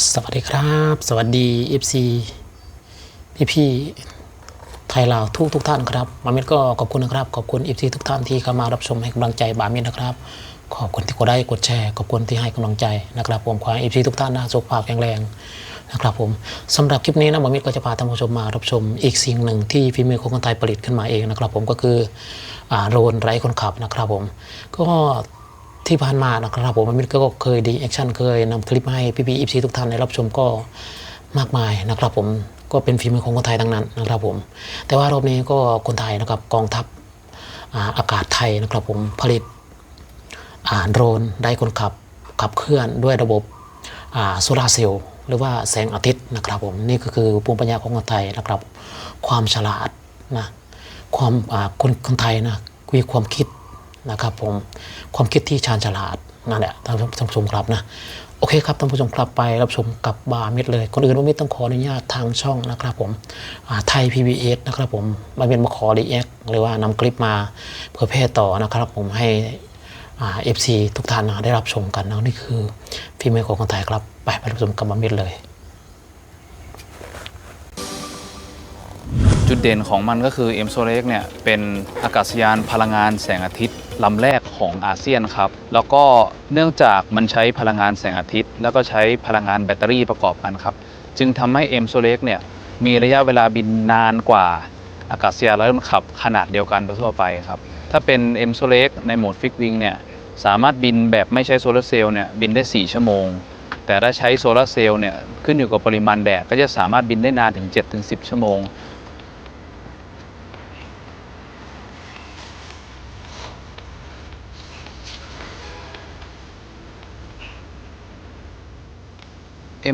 สวัสดีครับ สวัสดี FC พี่พี่ไทยลาวทุกทุกท่านครับบามิดก็ขอบคุณนะครับ ขอบคุณ FC ทุกท่านที่เข้ามารับชมให้กำลังใจบามิดนะครับ ขอบคุณที่กดไลค์กดแชร์ขอบคุณที่ให้กำลังใจนะครับ ผมขอให้ FC ทุกท่านนะสุขภาพแข็งแรงนะครับผมสำหรับคลิปนี้นะบามิดก็จะพาท่านผู้ชมมารับชมอีกสิ่งหนึ่งที่ฝีมือของคนไทยผลิตขึ้นมาเองนะครับ ผมก็คืออโรนไร้คนขับนะครับ ผมก็ ที่ผ่านมานะครับผมมินก็เคยดีแอคชั่นเคยนำคลิปให้พี่พีอีพีทุกท่านได้รับชมก็มากมายนะครับผมก็เป็นฝีมือของคนไทยทั้งนั้นนะครับผม แต่ว่ารอบนี้ก็คนไทยนะครับกองทัพอาอากาศไทยนะครับผมผลิตโดรนได้คนขับขับเคลื่อนด้วยระบบโซลาร์เซลล์หรือว่าแสงอาทิตย์นะครับผมนี่ก็คือภูมิปัญญาของคนไทยนะครับ ความฉลาดนะความคนคนไทยนะมีความคิด นะครับผมความคิดที่ชาญฉลาดนั่นแหละท่านผู้ชมครับนะโอเคครับท่านผู้ชมครับไปรับชมกับบาร์มิดเลยคนอื่นว่ามิดต้องขออนุญาตทางช่องนะครับผมไทย PBS นะครับผมมาเป็นมาขอรีแอคหรือว่านำคลิปมาเผยแพร่ต่อนะครับผมให้เอฟซีทุกท่านได้รับชมกันนะนี่คือฟีเมของคนไทยครับ ไปไปรับชมกับบาร์มิดเลย จุดเด่นของมันก็คือ m s o l e x เนี่ยเป็นอากาศยานพลังงานแสงอาทิตย์ ลำแรกของอาเซียนครับ แล้วก็เนื่องจากมันใช้พลังงานแสงอาทิตย์ แล้วก็ใช้พลังงานแบตเตอรี่ประกอบกันครับ จึงทำให้ m s o l e x เล็กเนี่ยมีระยะเวลาบินนานกว่าอากาศยานไร้คนขับขนาดเดียวกันทั่วไปครับ ถ้าเป็น m s o l e x ในโหมดฟิกวิงเนี่ยสามารถบินแบบไม่ใช้โซลาร์เซลล์เนี่ยบินได้ 4 ชั่วโมง แต่ถ้าใช้โซลาร์เซลล์เนี่ยขึ้นอยู่กับปริมาณแดดก็จะสามารถบินได้นานถึง 7-10 ชั่วโมง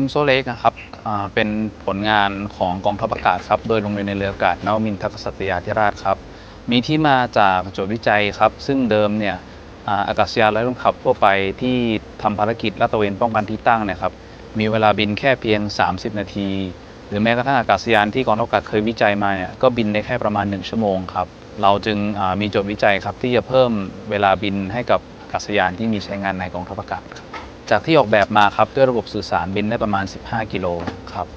มโซเล็กนะครับเป็นผลงานของกองทัพอากาศครับโดยโรงเรียนในเรืออากาศนวมินทรสัตยาธิราชครับ มีที่มาจากโจทย์วิจัยครับ ซึ่งเดิมเนี่ยอากาศยานไร้คนขับทั่วไปที่ทำภารกิจลาดตระเวนป้องกันที่ตั้งเนี่ยครับมีเวลาบินแค่เพียง 30 นาที หรือแม้กระทั่งอากาศยานที่กองทัพอากาศเคยวิจัยมาเนี่ยก็บินได้แค่ประมาณ 1 ชั่วโมงครับเราจึงมีโจทย์วิจัยครับที่จะเพิ่มเวลาบินให้กับอากาศยานที่มีใช้งานในกองทัพอากาศครับ จากที่ออกแบบมาครับด้วยระบบสื่อสารบินได้ประมาณ 15 กิโลครับ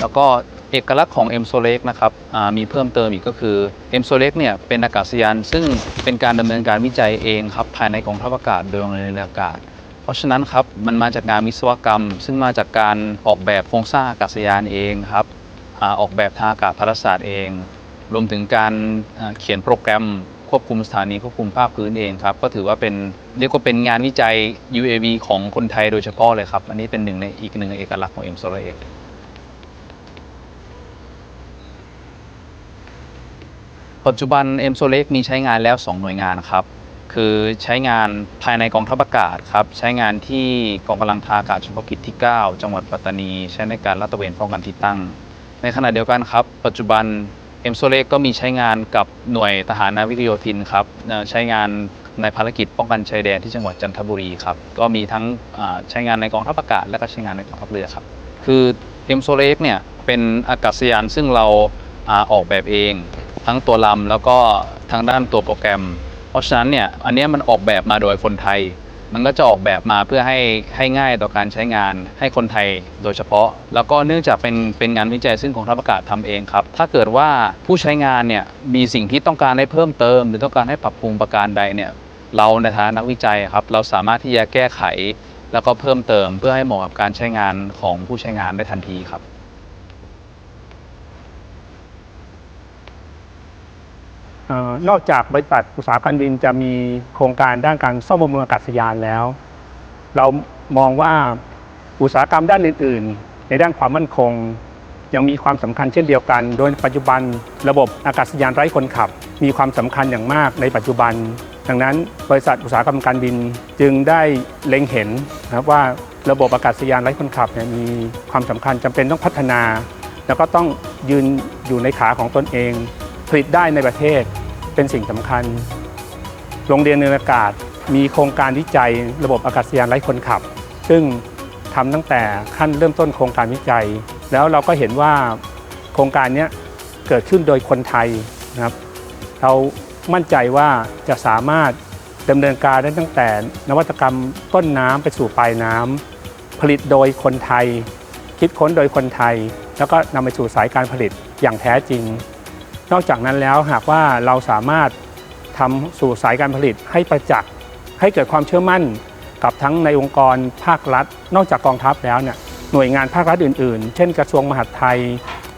แล้วก็เอกลักษณ์ของ m s o l e x นะครับมีเพิ่มเติมอีกก็คือ m s o l e x เนี่ยเป็นอากาศยาน ซึ่งเป็นการดำเนินการวิจัยเองครับภายในกองทัพอากาศโดยโรงเรียนอากาศ เพราะฉะนั้นครับมันมาจากงานวิศวกรรม ซึ่งมาจากการออกแบบโครงสร้างอากาศยานเองครับออกแบบทางอากาศพารศาสตร์เอง รวมถึงการเขียนโปรแกรม ควบคุมสถานีควบคุมภาคพื้นเองครับ ก็ถือว่าเป็นเรียกว่าเป็นงานวิจัย UAV ของคนไทยโดยเฉพาะเลยครับ อันนี้เป็นหนึ่งในอีกหนึ่งเอกลักษณ์ของ m s o l a r ปัจจุบัน m s o l e x มีใช้งานแล้ว 2 หน่วยงานครับ คือใช้งานภายในกองทัพอากาศครับ ใช้งานที่กองกำลังทารอากาศเฉพาะกิจที่ 9 จังหวัดปัตตานี ใช้ในการลาดตระเวนป้องกันที่ตั้ง ในขณะเดียวกันครับ ปัจจุบัน m s o l e x ก็มีใช้งานกับหน่วยทหารนาวิกโยธินครับใช้งานในภารกิจป้องกันชายแดนที่จังหวัดจันทบุรีครับก็มีทั้งใช้งานในกองทัพอากาศและก็ใช้งานในกองทัพเรือครับ คือ m s o l e x เลเนี่ยเป็นอากาศยานซึ่งเราออกแบบเอง ทั้งตัวลำแล้วก็ทางด้านตัวโปรแกรม เพราะฉะนั้นเนี่ยอันนี้มันออกแบบมาโดยคนไทย มันก็จะออกแบบมาเพื่อให้ให้ง่ายต่อการใช้งานให้คนไทยโดยเฉพาะ แล้วก็เนื่องจากเป็นเป็นงานวิจัยซึ่งกองทัพอากาศทำเองครับ ถ้าเกิดว่าผู้ใช้งานเนี่ยมีสิ่งที่ต้องการให้เพิ่มเติม หรือต้องการให้ปรับปรุงประการใดเนี่ยเราในฐานะนักวิจัยครับเราสามารถที่จะแก้ไข แล้วก็เพิ่มเติมเพื่อให้เหมาะกับการใช้งานของผู้ใช้งานได้ทันทีครับ เอ่อ นอกจากบริษัทอุตสาหการบินจะมีโครงการด้านการซ่อมบำรุงอากาศยานแล้ว เรามองว่าอุตสาหกรรมด้านอื่น ๆ ในด้านความมั่นคง ยังมีความสำคัญเช่นเดียวกัน โดยปัจจุบันระบบอากาศยานไร้คนขับ มีความสำคัญอย่างมากในปัจจุบัน ดังนั้นบริษัทอุตสาหกรรมการบินจึงได้เล็งเห็นนะครับว่าระบบอากาศยานไร้คนขับเนี่ยมีความสำคัญจำเป็นต้องพัฒนา แล้วก็ต้องยืนอยู่ในขาของตนเอง ผลิตได้ในประเทศ เป็นสิ่งสำคัญ โรงเรียนเรืออากาศมีโครงการวิจัยระบบอากาศยานไร้คนขับ ซึ่งทำตั้งแต่ขั้นเริ่มต้นโครงการวิจัย แล้วเราก็เห็นว่าโครงการนี้เกิดขึ้นโดยคนไทยนะครับ เรามั่นใจว่าจะสามารถดำเนินการได้ตั้งแต่นวัตกรรมต้นน้ำไปสู่ปลายน้ำผลิตโดยคนไทย คิดค้นโดยคนไทย แล้วก็นำไปสู่สายการผลิตอย่างแท้จริง นอกจากนั้นแล้วหากว่าเราสามารถทำสู่สายการผลิตให้ประจักษ์ให้เกิดความเชื่อมั่นกับทั้งในองค์กรภาครัฐ นอกจากกองทัพแล้วเนี่ยหน่วยงานภาครัฐอื่น ๆ เช่น กระทรวงมหาดไทย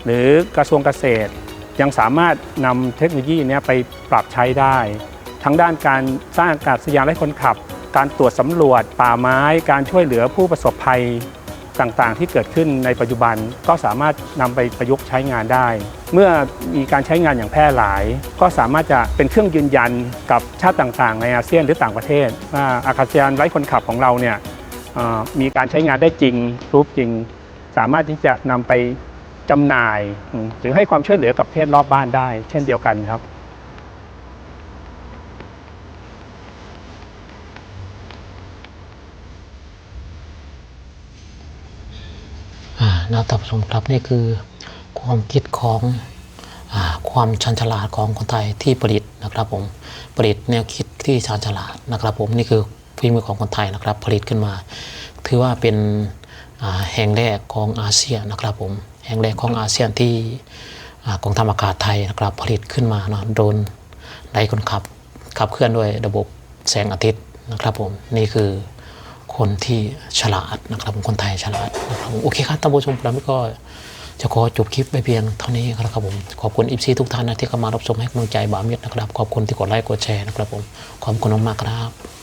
หรือกระทรวงเกษตร ยังสามารถนำเทคโนโลยีเนี้ไปปรับใช้ได้ ทั้งด้านการสร้างอากาศยานไร้คนขับ การตรวจสำรวจป่าไม้ การช่วยเหลือผู้ประสบภัย ต่างๆ ที่เกิดขึ้นในปัจจุบันก็สามารถนำไปประยุกต์ใช้งานได้ เมื่อมีการใช้งานอย่างแพร่หลาย ก็สามารถจะเป็นเครื่องยืนยันกับชาติต่างๆ ในอาเซียนหรือต่างประเทศว่าอากาศยานไร้คนขับของเราเนี่ยมีการใช้งานได้จริงรูปจริง สามารถที่จะนำไปจำหน่าย หรือให้ความช่วยเหลือกับประเทศรอบบ้านได้ เช่นเดียวกันครับ นะท่านผู้ชมครับนี่คือความคิดของอความชันฉลาดของคนไทยที่ผลิตนะครับผมผลิตแนวคิดที่ชันฉลาดนะครับผมนี่คือฝีมือของคนไทยนะครับผลิตขึ้นมา ถือว่าเป็นแห่งแรกของอาเซียนนะครับผมแห่งแรกของอาเซียนที่กองทัพอากาศไทยนะครับผลิตขึ้นมาเนาะโดนไร้คนขับขับเคลื่อนด้วยระบบแสงอาทิตย์นะครับผมนี่คือ คนที่ฉลาดนะครับผมคนไทยฉลาดนะครับโอเคครับท่านผู้ชมแล้วก็จะขอจบคลิปไปเพียงเท่านี้ครับผมขอบคุณอิฟซีทุกท่านนะที่เข้ามารับชมให้กำลังใจบามิดนะครับ ขอบคุณที่กดไลค์กดแชร์นะครับผมขอบคุณมากๆครับ